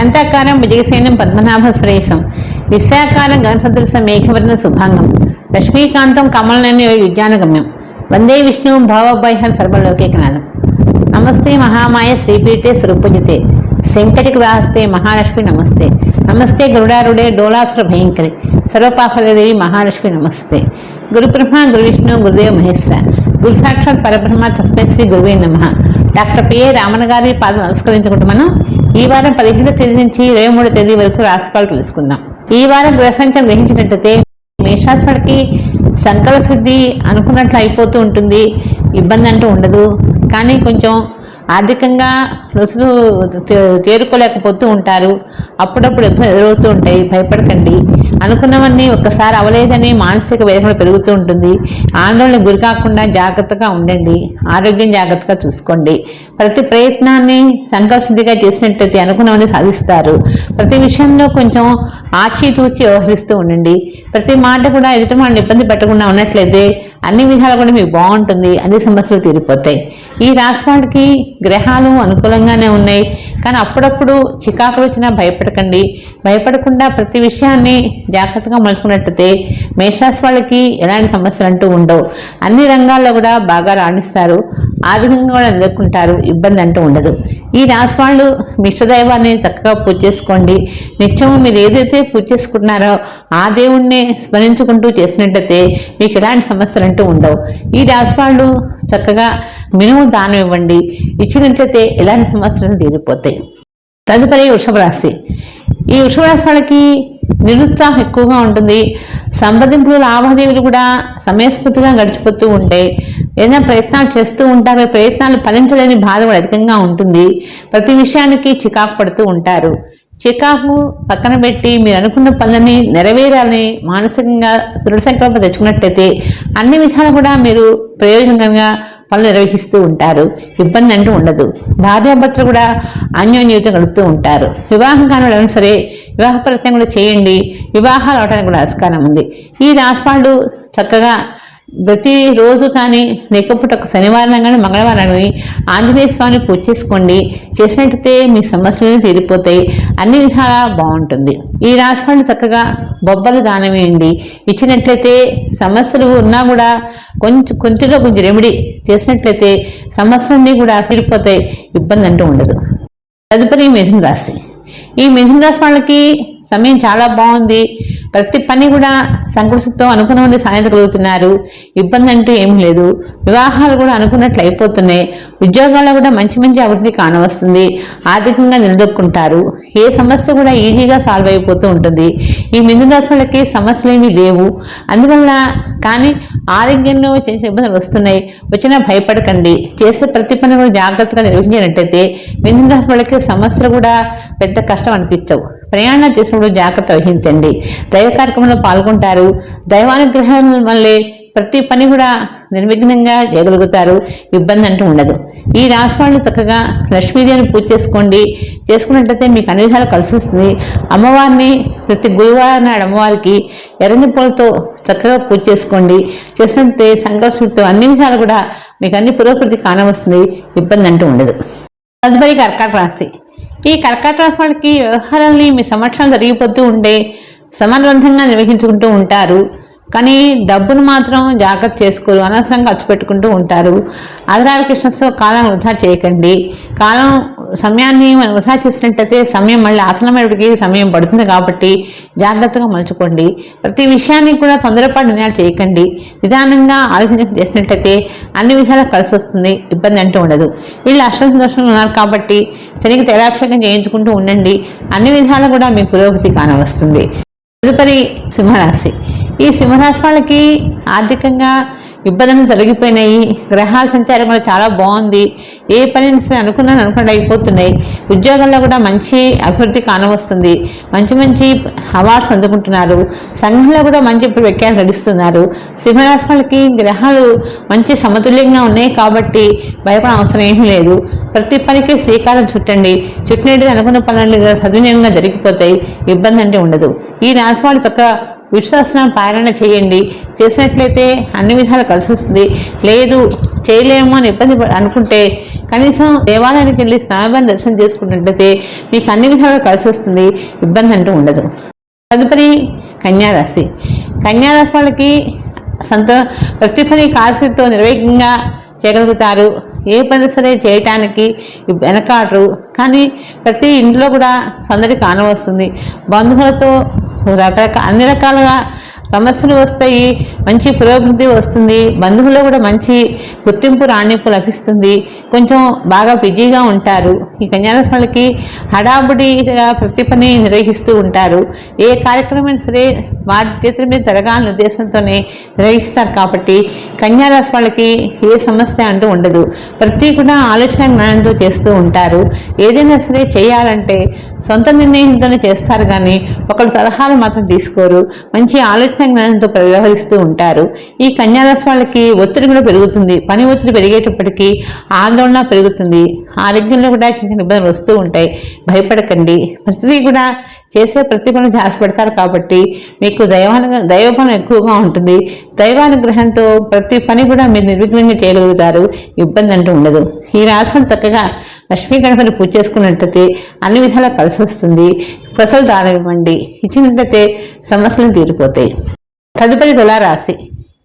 శాంతాకారం విజయసేనం పద్మనాభ శ్రేయసం విశ్వాకారం గణసదృశ మేఘవర్ణ శుభాంగం లక్ష్మీకాంతం కమలనని విజ్ఞానగమ్యం వందే విష్ణు భావభైహర్ సర్వలోకేకనాథం నమస్తే మహామాయ శ్రీపీఠే స్వరూపజితే శంకటికి వాస్తే మహాలక్ష్మి నమస్తే నమస్తే గరుడారుడే డోలాసుర భయంకరి సర్వపాఫలదేవి మహాలక్ష్మి నమస్తే గురుబ్రహ్మ గురు విష్ణు గురుదేవ మహేశ్వర గురు సాక్షాత్ పరబ్రహ్మ తస్మై శ్రీ గురువే నమ డాక్టర్ పిఏ రామన్ గారి పాదం నమస్కరించుకుంటూ మనం ఈ వారం పదిహేను తేదీ నుంచి ఇరవై మూడో తేదీ వరకు రాశిఫలాలు తెలుసుకుందాం. ఈ వారం గ్రహ గ్రహించినట్టయితే మేషాస్పడికి సంకల్ప శుద్ధి అనుకున్నట్లు అయిపోతూ ఉంటుంది. ఇబ్బంది అంటూ ఉండదు. కానీ కొంచెం ఆర్థికంగా రుసులు తేరుకోలేకపోతూ ఉంటారు. అప్పుడప్పుడు ఇబ్బంది ఎదురవుతూ ఉంటాయి. భయపడకండి. అనుకున్నవన్నీ ఒక్కసారి అవలేదని మానసిక వేదన పెరుగుతూ ఉంటుంది. ఆందోళన గురి కాకుండా జాగ్రత్తగా ఉండండి. ఆరోగ్యం జాగ్రత్తగా చూసుకోండి. ప్రతి ప్రయత్నాన్ని సంకల్పశుద్ధిగా చేసినట్టయితే అనుకున్నవన్నీ సాధిస్తారు. ప్రతి విషయంలో కొంచెం ఆచితూచి వ్యవహరిస్తూ ఉండండి. ప్రతి మాట కూడా ఎదుటి వాళ్ళని ఇబ్బంది పెట్టకుండా ఉన్నట్లయితే అన్ని విధాలు కూడా మీకు బాగుంటుంది అన్ని సమస్యలు తీరిపోతాయి. ఈ రాశివాడికి గ్రహాలు అనుకూలంగానే ఉన్నాయి. కానీ అప్పుడప్పుడు చికాకులు వచ్చినా భయపడకండి. భయపడకుండా ప్రతి విషయాన్ని జాగ్రత్తగా మలుచుకున్నట్టయితే మేషరాశి వాళ్ళకి ఎలాంటి సమస్యలు అంటూ ఉండవు. అన్ని రంగాల్లో కూడా బాగా రాణిస్తారు. ఆర్థికంగా కూడా ఎదుర్కొంటారు ఇబ్బంది అంటూ ఉండదు. ఈ రాశి వాళ్ళు మీ చక్కగా పూజ చేసుకోండి. నిత్యం మీరు ఏదైతే పూజ చేసుకుంటున్నారో ఆ దేవుణ్ణి స్మరించుకుంటూ చేసినట్టయితే మీకు ఎలాంటి సమస్యలు అంటూ ఉండవు. ఈ రాశి వాళ్ళు చక్కగా మినుము దానం ఇవ్వండి. ఇచ్చినట్లయితే ఎలాంటి సమస్యలు తీరిపోతాయి. తదుపరి వృషభ రాశి. ఈ వృషభ రాశి వాళ్ళకి నిరుత్సాహం ఎక్కువగా ఉంటుంది. సంప్రదింపులు లావాదేవీలు కూడా సమయస్ఫూర్తిగా గడిచిపోతూ ఉంటాయి. ఏదైనా ప్రయత్నాలు చేస్తూ ఉంటారు ప్రయత్నాలు ఫలించలేని బాధ కూడా అధికంగా ఉంటుంది. ప్రతి విషయానికి చికాకు పడుతూ ఉంటారు. చికాకు పక్కన పెట్టి మీరు అనుకున్న పనులని నెరవేరాలని మానసికంగా దృఢ సంకల్పం తెచ్చుకున్నట్టయితే అన్ని విధాలు కూడా మీరు ప్రయోజనంగా పనులు నిర్వహిస్తూ ఉంటారు. ఇబ్బంది అంటూ ఉండదు. భార్యాభర్తలు కూడా అన్యోన్యత గడుపుతూ ఉంటారు. వివాహం కాని సరే వివాహ ప్రయత్నం కూడా చేయండి. వివాహాలు అవడానికి కూడా ఆస్కారం ఉంది. ఈ రాశి చక్కగా ప్రతి రోజు కానీ లేకపోతే ఒక శనివారం కానీ మంగళవారం కానీ ఆంజనేయ స్వామిని పూజ చేసుకోండి. చేసినట్టయితే మీ సమస్యలు తీరిపోతాయి. అన్ని విధాలా బాగుంటుంది. ఈ రాశి చక్కగా బొబ్బలు దానం వేయండి. ఇచ్చినట్లయితే సమస్యలు ఉన్నా కూడా కొంచెం కొంచెంలో కొంచెం రెమెడీ చేసినట్లయితే సమస్యలన్నీ కూడా తీరిపోతాయి. ఇబ్బంది అంటూ ఉండదు. తదుపరి మిథున రాశి. ఈ మిథున రాశి వాళ్ళకి సమయం చాలా బాగుంది. ప్రతి పని కూడా సంకృషితో అనుకున్న మంది సాధించగలుగుతున్నారు ఇబ్బంది అంటూ ఏం లేదు. వివాహాలు కూడా అనుకున్నట్లు అయిపోతున్నాయి. ఉద్యోగాల్లో కూడా మంచి మంచి అభివృద్ధి కానవస్తుంది. ఆర్థికంగా నిలదొక్కుంటారు. ఏ సమస్య కూడా ఈజీగా సాల్వ్ అయిపోతూ ఉంటుంది. ఈ మిథున వాళ్ళకి సమస్యలు ఏమీ లేవు. అందువల్ల కానీ ఆరోగ్యంలో చేసే ఇబ్బందులు వస్తున్నాయి. వచ్చినా భయపడకండి. చేసే ప్రతి పని కూడా జాగ్రత్తగా నిర్వహించినట్టయితే మిథున వాళ్ళకి సమస్యలు కూడా పెద్ద కష్టం అనిపించవు. ప్రయాణం చేసినప్పుడు జాగ్రత్త వహించండి. దైవ కార్యక్రమంలో పాల్గొంటారు. దైవానుగ్రహం వల్లే ప్రతి పని కూడా నిర్విఘ్నంగా చేయగలుగుతారు. ఇబ్బంది అంటూ ఉండదు. ఈ రాశి వాళ్ళు చక్కగా లక్ష్మీదేవిని పూజ చేసుకోండి. చేసుకున్నట్లయితే మీకు అన్ని విధాలు కలిసి వస్తుంది. అమ్మవారిని ప్రతి గురువారం నాడు అమ్మవారికి ఎర్రని పూలతో చక్కగా పూజ చేసుకోండి. చేసినట్లయితే సంకల్పంతో అన్ని విధాలు కూడా మీకు అన్ని పురోగతి కానవస్తుంది. ఇబ్బంది అంటూ ఉండదు. తదుపరి కర్కాటక రాశి. ఈ కర్కాటక రాశి వ్యవహారాలని మీ సంవత్సరం జరిగిపోతూ ఉండే సమర్థవంతంగా నిర్వహించుకుంటూ ఉంటారు. కానీ డబ్బును మాత్రం జాగ్రత్త చేసుకోరు. అనవసరంగా ఖర్చు పెట్టుకుంటూ ఉంటారు. ఆధార కృష్ణతో కాలం వృధా చేయకండి. కాలం సమయాన్ని మనం వృధా చేసినట్టయితే సమయం మళ్ళీ ఆసనమైనప్పటికీ సమయం పడుతుంది కాబట్టి జాగ్రత్తగా మలుచుకోండి. ప్రతి విషయాన్ని కూడా తొందరపాటు నిర్ణయాలు చేయకండి. నిదానంగా ఆలోచన చేసినట్టయితే అన్ని విషయాలు కలిసి వస్తుంది ఇబ్బంది అంటూ ఉండదు. వీళ్ళు అష్టం దోషంలో ఉన్నారు కాబట్టి శనికి తైలాభిషేకం చేయించుకుంటూ ఉండండి. అన్ని విధాలు కూడా మీకు పురోగతి కానవస్తుంది. తదుపరి సింహరాశి. ఈ సింహరాశి వాళ్ళకి ఆర్థికంగా ఇబ్బందులు తొలగిపోయినాయి గ్రహాల సంచారం కూడా చాలా బాగుంది. ఏ పని సరే అనుకున్నాను అనుకున్నట్టు అయిపోతున్నాయి. ఉద్యోగాల్లో కూడా మంచి అభివృద్ధి కానవస్తుంది. మంచి మంచి అవార్డ్స్ అందుకుంటున్నారు. సంఘంలో కూడా మంచి వ్యక్యాలు నడుస్తున్నారు. సింహరాశి వాళ్ళకి గ్రహాలు మంచి సమతుల్యంగా ఉన్నాయి కాబట్టి భయపడ అవసరం ఏమీ లేదు. ప్రతి పనికి శ్రీకారం చుట్టండి. చుట్టినట్టు అనుకున్న పనులు సద్వినియోగంగా జరిగిపోతాయి. ఇబ్బంది అంటే ఉండదు. ఈ రాశి వాళ్ళు చక్కగా విశ్వాసం పాలన చేయండి. చేసినట్లయితే అన్ని విధాలు కలిసి వస్తుంది లేదు చేయలేము అని ఇబ్బంది అనుకుంటే కనీసం దేవాలయానికి వెళ్ళి స్నానం దర్శనం చేసుకున్నట్లయితే మీకు అన్ని విధాలుగా కలిసి వస్తుంది ఇబ్బంది అంటూ ఉండదు. తదుపరి కన్యారాశి. కన్యారాశి వాళ్ళకి సంతో ప్రతి పని కార్యసిద్ధితో నిర్వేగంగా చేయగలుగుతారు. ఏ పని సరే చేయటానికి వెనకాడరు. కానీ ప్రతి ఇంట్లో కూడా సందడి కానవస్తుంది. బంధువులతో రకరకాల అన్ని రకాలుగా సమస్యలు వస్తాయి మంచి పురోభివృద్ధి వస్తుంది బంధువుల్లో కూడా మంచి గుర్తింపు రాణింపు లభిస్తుంది. కొంచెం బాగా బిజీగా ఉంటారు. ఈ కన్యారాశి వాళ్ళకి హడాబుడిగా ప్రతి పని నిర్వహిస్తూ ఉంటారు. ఏ కార్యక్రమం సరే వారి చేతుల మీద జరగాలనే ఉద్దేశంతోనే నిర్వహిస్తారు కాబట్టి కన్యారాశి వాళ్ళకి ఏ సమస్య అంటూ ఉండదు. ప్రతి కూడా ఆలోచన జ్ఞానంతో చేస్తూ ఉంటారు. ఏదైనా సరే చేయాలంటే సొంత నిర్ణయంతోనే చేస్తారు కానీ ఒకళ్ళ సలహాలు మాత్రం తీసుకోరు. మంచి ఆలోచన జ్ఞానంతో వ్యవహరిస్తూ ఉంటారు. ఈ కన్యారాశి వాళ్ళకి ఒత్తిడి కూడా పెరుగుతుంది. పని ఒత్తిడి పెరిగేటప్పటికీ ఆందోళన పెరుగుతుంది. ఆరోగ్యంలో కూడా చిన్న చిన్న ఇబ్బందులు వస్తూ ఉంటాయి. భయపడకండి. ప్రతిదీ కూడా చేసే ప్రతి పనులు జాగ్రత్త కాబట్టి మీకు దైవాను దైవపనం ఎక్కువగా ఉంటుంది. దైవానుగ్రహంతో ప్రతి పని కూడా మీరు నిర్విఘ్నంగా చేయగలుగుతారు. ఇబ్బంది అంటూ ఉండదు. ఈ రాశిని చక్కగా లక్ష్మీ గణపతిని పూజ చేసుకున్నట్లయితే అన్ని విధాలా కలిసి వస్తుంది. ప్రసలు దానం ఇచ్చినట్లయితే సమస్యలు తీరిపోతాయి. తదుపరి తులారాశి.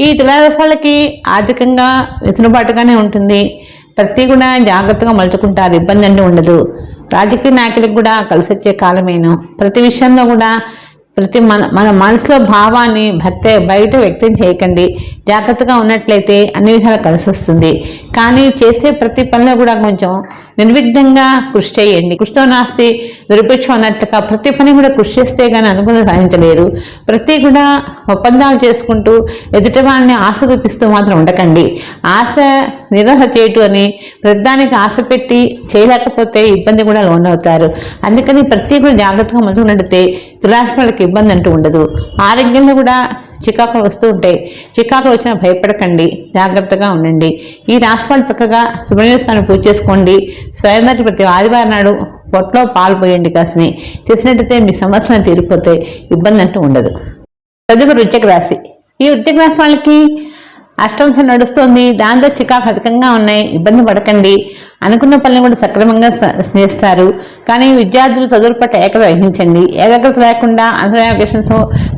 ఈ తులారాశాలకి ఆర్థికంగా వెసులుబాటుగానే ఉంటుంది. ప్రతి కూడా జాగ్రత్తగా మలుచుకుంటారు. ఇబ్బంది అంటూ ఉండదు. రాజకీయ నాయకులకు కూడా కలిసి వచ్చే కాలమేను. ప్రతి విషయంలో కూడా ప్రతి మన మన మనసులో భావాన్ని భర్త బయట వ్యక్తం చేయకండి. జాగ్రత్తగా ఉన్నట్లయితే అన్ని విధాలు కలిసి వస్తుంది కానీ చేసే ప్రతి పనిలో కూడా కొంచెం నిర్విఘ్నంగా కృషి చేయండి. కృషితో నాస్తి దురిపించు అన్నట్టుగా ప్రతి పని కూడా కృషి చేస్తే కానీ అనుకుని సాధించలేరు. ప్రతి కూడా ఒప్పందాలు చేసుకుంటూ ఎదుటి వాళ్ళని ఆశ చూపిస్తూ మాత్రం ఉండకండి. ఆశ నిరాశ చేయటం అని ప్రతిదానికి ఆశ పెట్టి చేయలేకపోతే ఇబ్బంది కూడా లోనవుతారు అందుకని ప్రతి కూడా జాగ్రత్తగా మంచుకున్నట్లయితే తులాసి వాళ్ళకి ఇబ్బంది అంటూ ఉండదు. ఆరోగ్యంలో కూడా చికాకులు వస్తూ ఉంటాయి. చికాకులు వచ్చినా భయపడకండి. జాగ్రత్తగా ఉండండి. ఈ రాశిఫలం చక్కగా సుబ్రహ్మణ్య స్వామి పూజ చేసుకోండి. స్వయంగా ప్రతి ఆదివారం నాడు పొట్టలో పాలు పోయండి కాసిని. చేసినట్టయితే మీ సమస్యలు తీరిపోతే ఇబ్బంది అంటూ ఉండదు. తదుపరి వృశ్చిక రాశి. ఈ వృశ్చిక రాశి వాళ్ళకి అష్టంశం నడుస్తుంది. దాంతో చికాకు అధికంగా ఉన్నాయి. ఇబ్బంది పడకండి. అనుకున్న పనులు కూడా సక్రమంగా చేస్తారు. కానీ విద్యార్థులు చదువుల పట్ల ఏకత వహించండి. ఏకాగ్రత లేకుండా అంతర్యాకేషన్స్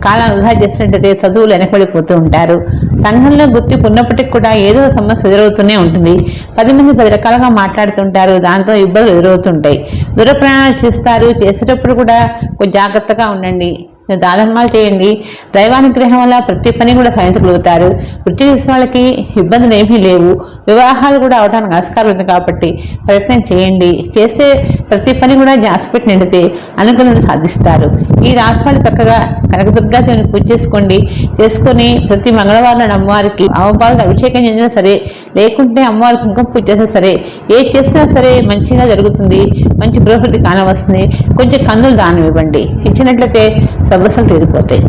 కాలాన్ని వృధా చేసినట్టయితే చదువులు వెనకబడిపోతూ ఉంటారు. సంఘంలో గుర్తింపు ఉన్నప్పటికీ కూడా ఏదో సమస్య ఎదురవుతూనే ఉంటుంది. పది మంది పది రకాలుగా మాట్లాడుతుంటారు. దాంతో ఇబ్బందులు ఎదురవుతుంటాయి. దూర ప్రయాణాలు చేస్తారు. చేసేటప్పుడు కూడా కొంచెం జాగ్రత్తగా ఉండండి. దానధర్మాలు చేయండి. దైవానుగ్రహం వల్ల ప్రతి పని కూడా సాధించగలుగుతారు. వృత్తి చేసే వాళ్ళకి ఇబ్బందులు ఏమీ లేవు. వివాహాలు కూడా అవడానికి ఆస్కారం ఉంది కాబట్టి ప్రయత్నం చేయండి. చేసే ప్రతి పని కూడా జాసిపెట్టి నిండితే అనుకూలతను సాధిస్తారు. ఈ రాశి చక్కగా కనకదుర్గా దేవుని పూజ చేసుకోండి. చేసుకొని ప్రతి మంగళవారం అమ్మవారికి అమ్మవారికి అభిషేకం చేసినా సరే లేకుంటే అమ్మవారి కుంకుమ పూజ చేసినా సరే ఏది చేసినా సరే మంచిగా జరుగుతుంది. మంచి బృహతి కానవస్తుంది. కొంచెం కందులు దానం ఇవ్వండి. ఇచ్చినట్లయితే సమస్యలు తీరిపోతాయి.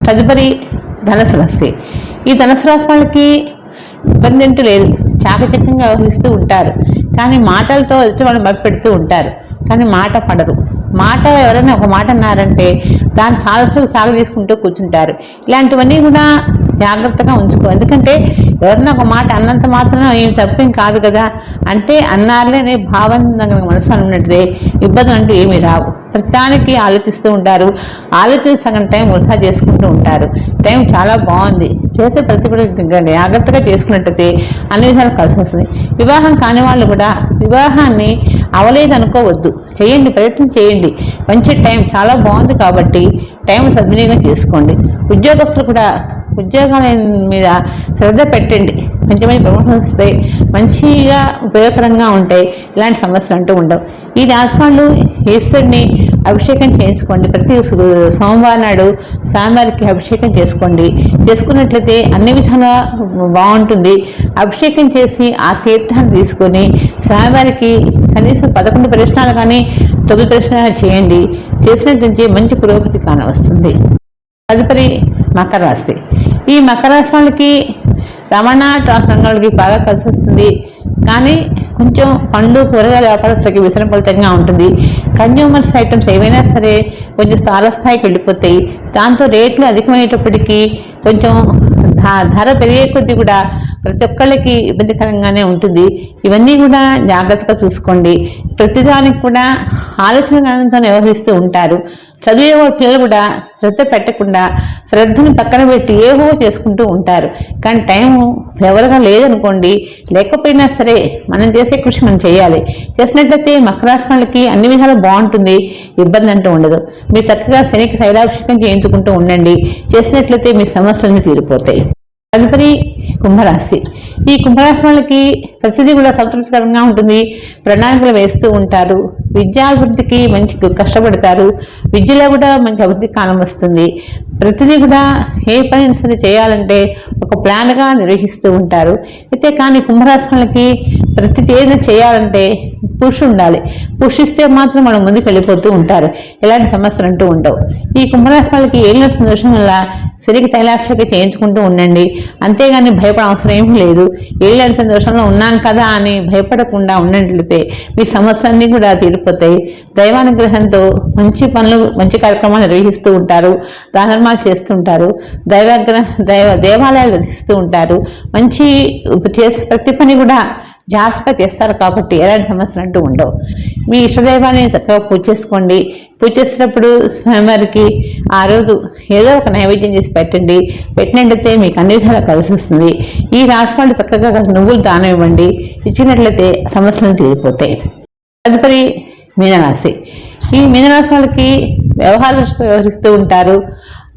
తదుపరి ధనసు రాశి. ఈ ధనసు రాశి వాళ్ళకి ఇబ్బంది అంటూ లేదు. చాకచక్యంగా వ్యవహరిస్తూ ఉంటారు. కానీ మాటలతో ఎదుటి వాళ్ళు మభ్యపెడుతూ ఉంటారు. కానీ మాట పడరు. మాట ఎవరైనా ఒక మాట అన్నారంటే దాన్ని చాలాసేపు సాగు తీసుకుంటూ కూర్చుంటారు. ఇలాంటివన్నీ కూడా జాగ్రత్తగా ఉంచుకో. ఎందుకంటే ఎవరైనా ఒక మాట అన్నంత మాత్రం ఏం తప్పేం కాదు కదా. అంటే అన్నారులే అనే భావన మనసు ఉన్నట్టే ఇబ్బందులు అంటూ ఏమీ రావు. ప్రతిదానికి ఆలోచిస్తూ ఉంటారు. ఆలోచించి సగం టైం వృధా చేసుకుంటూ ఉంటారు. టైం చాలా బాగుంది. చేసే ప్రతి కూడా జాగ్రత్తగా చేసుకున్నట్టయితే అన్ని విధాలు కలిసి వస్తుంది. వివాహం కాని వాళ్ళు కూడా వివాహాన్ని అవలేదు అనుకోవద్దు. చేయండి ప్రయత్నం చేయండి. మంచి టైం. చాలా బాగుంది కాబట్టి టైం సద్వినియోగం చేసుకోండి. ఉద్యోగస్తులు కూడా ఉద్యోగాల మీద శ్రద్ధ పెట్టండి. మంచి మంచి ప్రమోషన్స్ వస్తాయి మంచిగా ఉపయోగకరంగా ఉంటాయి. ఇలాంటి సమస్యలు అంటూ ఉండవు. ఈ రాశివాళ్ళు ఈశ్వరుని అభిషేకం చేయించుకోండి ప్రతి సోమవారం నాడు స్వామివారికి అభిషేకం చేసుకోండి. చేసుకున్నట్లయితే అన్ని విధాలుగా బాగుంటుంది. అభిషేకం చేసి ఆ తీర్థాన్ని తీసుకొని స్వామివారికి కనీసం పదకొండు ప్రశ్నలు కానీ తొమ్మిది ప్రశ్నలు చేయండి. చేసినట్టు మంచి పురోగతి కానవస్తుంది. తదుపరి మకర రాశి. ఈ మకర రాశి వాళ్ళకి రమణ రంగాలకి బాగా కలిసి వస్తుంది. కానీ కొంచెం పండు కూరగాయల వ్యాపారస్తులకి విసనపలితంగా ఉంటుంది. కన్జ్యూమర్స్ ఐటమ్స్ ఏవైనా సరే కొంచెం స్థాయికి వెళ్ళిపోతాయి. దాంతో రేట్లు అధికమయ్యేటప్పటికీ కొంచెం ధ- ధర పెరిగే కొద్దీ కూడా ప్రతి ఒక్కళ్ళకి ఇబ్బందికరంగానే ఉంటుంది. ఇవన్నీ కూడా జాగ్రత్తగా చూసుకోండి. ప్రతిదానికి కూడా ఆలోచన జ్ఞానంతో వ్యవహరిస్తూ ఉంటారు. చదివే పిల్లలు కూడా శ్రద్ధ పెట్టకుండా శ్రద్ధని పక్కన పెట్టి ఏవో చేసుకుంటూ ఉంటారు. కానీ టైం ఎవరుగా లేదనుకోండి లేకపోయినా సరే మనం చేసే కృషి మనం చేయాలి. చేసినట్లయితే మకర వాళ్ళకి అన్ని విధాలు బాగుంటుంది ఇబ్బంది అంటూ ఉండదు. మీరు చక్కగా శనికి శైలాభిషేకం చేయించుకుంటూ ఉండండి. చేసినట్లయితే మీ సమస్యలన్నీ తీరిపోతాయి. తదుపరి కుంభరాశి. ఈ కుంభరాశి వాళ్ళకి ప్రతిదీ కూడా సంతృప్తికరంగా ఉంటుంది. ప్రణాళికలు వేస్తూ ఉంటారు. విద్యాభివృద్ధికి మంచి కష్టపడతారు. విద్యలో కూడా మంచి అభివృద్ధి కాలం వస్తుంది. ప్రతిదీ కూడా ఏ పని చేయాలంటే ఒక ప్లాన్గా నిర్వహిస్తూ ఉంటారు. అయితే కానీ కుంభరాశి వాళ్ళకి ప్రతి ఏదైనా చేయాలంటే పుష్ ఉండాలి. పుషిస్తే మాత్రం మనం ముందుకు వెళ్ళిపోతూ ఉంటారు. ఎలాంటి సమస్యలు అంటూ ఉండవు. ఈ కుంభరాశి వాళ్ళకి ఏళ్ళ దోషం వల్ల సిరికి తైలాక్షకి చేయించుకుంటూ ఉండండి. అంతేగాని భయపడ అవసరం ఏమీ లేదు. ఏళ్ళ దోషంలో ఉన్నాను కదా అని భయపడకుండా ఉన్నట్లయితే మీ సమస్యలన్నీ కూడా తీరిపోతాయి. దైవానుగ్రహంతో మంచి పనులు మంచి కార్యక్రమాలు నిర్వహిస్తూ ఉంటారు. దానర్మాలు చేస్తుంటారు దైవాగ్రహ దైవ దేవాలయాలు దర్శిస్తూ ఉంటారు. మంచి చేసే ప్రతి పని కూడా జాస్పతి చేస్తారు కాబట్టి ఎలాంటి సమస్యలు అంటూ ఉండవు. మీ ఇష్టదైవాన్ని చక్కగా పూజ చేసుకోండి. పూజ చేసినప్పుడు స్వామివారికి ఆ రోజు ఏదో ఒక నైవేద్యం చేసి పెట్టండి. పెట్టినట్లయితే మీకు అన్ని విధాలా కలిసి వస్తుంది. ఈ రాసుకోండి వాళ్ళు చక్కగా నువ్వులు దానం ఇవ్వండి. ఇచ్చినట్లయితే సమస్యలు తీరిపోతాయి. తదుపరి మీనరాశి. ఈ మీనరాశి వాళ్ళకి వ్యవహార వ్యవహరిస్తూ ఉంటారు.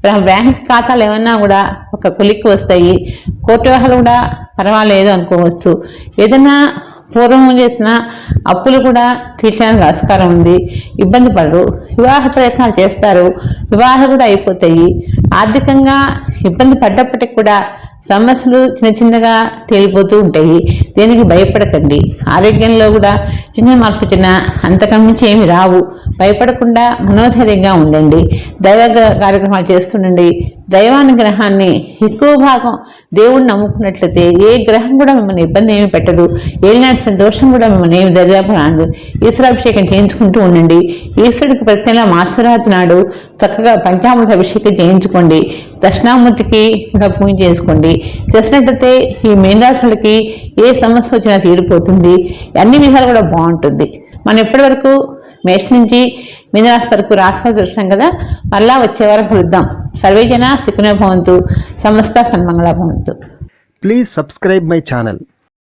బ్యాంక్ ఖాతాలు ఏమన్నా కూడా ఒక కొలిక్కి వస్తాయి. కోర్టు వ్యవహారాలు కూడా పర్వాలేదు అనుకోవచ్చు. ఏదైనా పూర్వం చేసిన అప్పులు కూడా తీర్చడానికి ఆస్కారం ఉంది. ఇబ్బంది పడరు. వివాహ ప్రయత్నాలు చేస్తారు. వివాహాలు కూడా అయిపోతాయి. ఆర్థికంగా ఇబ్బంది పడ్డప్పటికి కూడా సమస్యలు చిన్న చిన్నగా తేలిపోతూ ఉంటాయి. దేనికి భయపడకండి. ఆరోగ్యంలో కూడా చిన్న మార్పు చిన్న అంతకం నుంచి ఏమి రావు. భయపడకుండా మనోధైర్యంగా ఉండండి. దైవ కార్యక్రమాలు చేస్తుండండి. దైవానుగ్రహాన్ని ఎక్కువ భాగం దేవుణ్ణి నమ్ముకున్నట్లయితే ఏ గ్రహం కూడా మిమ్మల్ని ఇబ్బంది ఏమి పెట్టదు. ఏలినాటి దోషం కూడా మిమ్మల్ని ఏమి దర్యాపు రాదు. ఈశ్వరాభిషేకం చేయించుకుంటూ ఉండండి. ఈశ్వరుడికి ప్రతి నెల మాసరాతి నాడు చక్కగా పంచామృత అభిషేకం చేయించుకోండి. దక్షిణామూర్తికి కూడా పూజ చేసుకోండి. చేసినట్టయితే ఈ మీనరాశులకి ఏ సమస్య వచ్చినా తీరిపోతుంది. అన్ని విధాలు కూడా బాగుంటుంది. మనం ఎప్పటివరకు మేష్ నుంచి మీనరాశి వరకు రాశి చూసాం కదా మళ్ళా వచ్చే వారం కలుద్దాం సర్వేజన సుఖినో భవంతు సమస్త సన్మంగళ భవంతు. Please subscribe my channel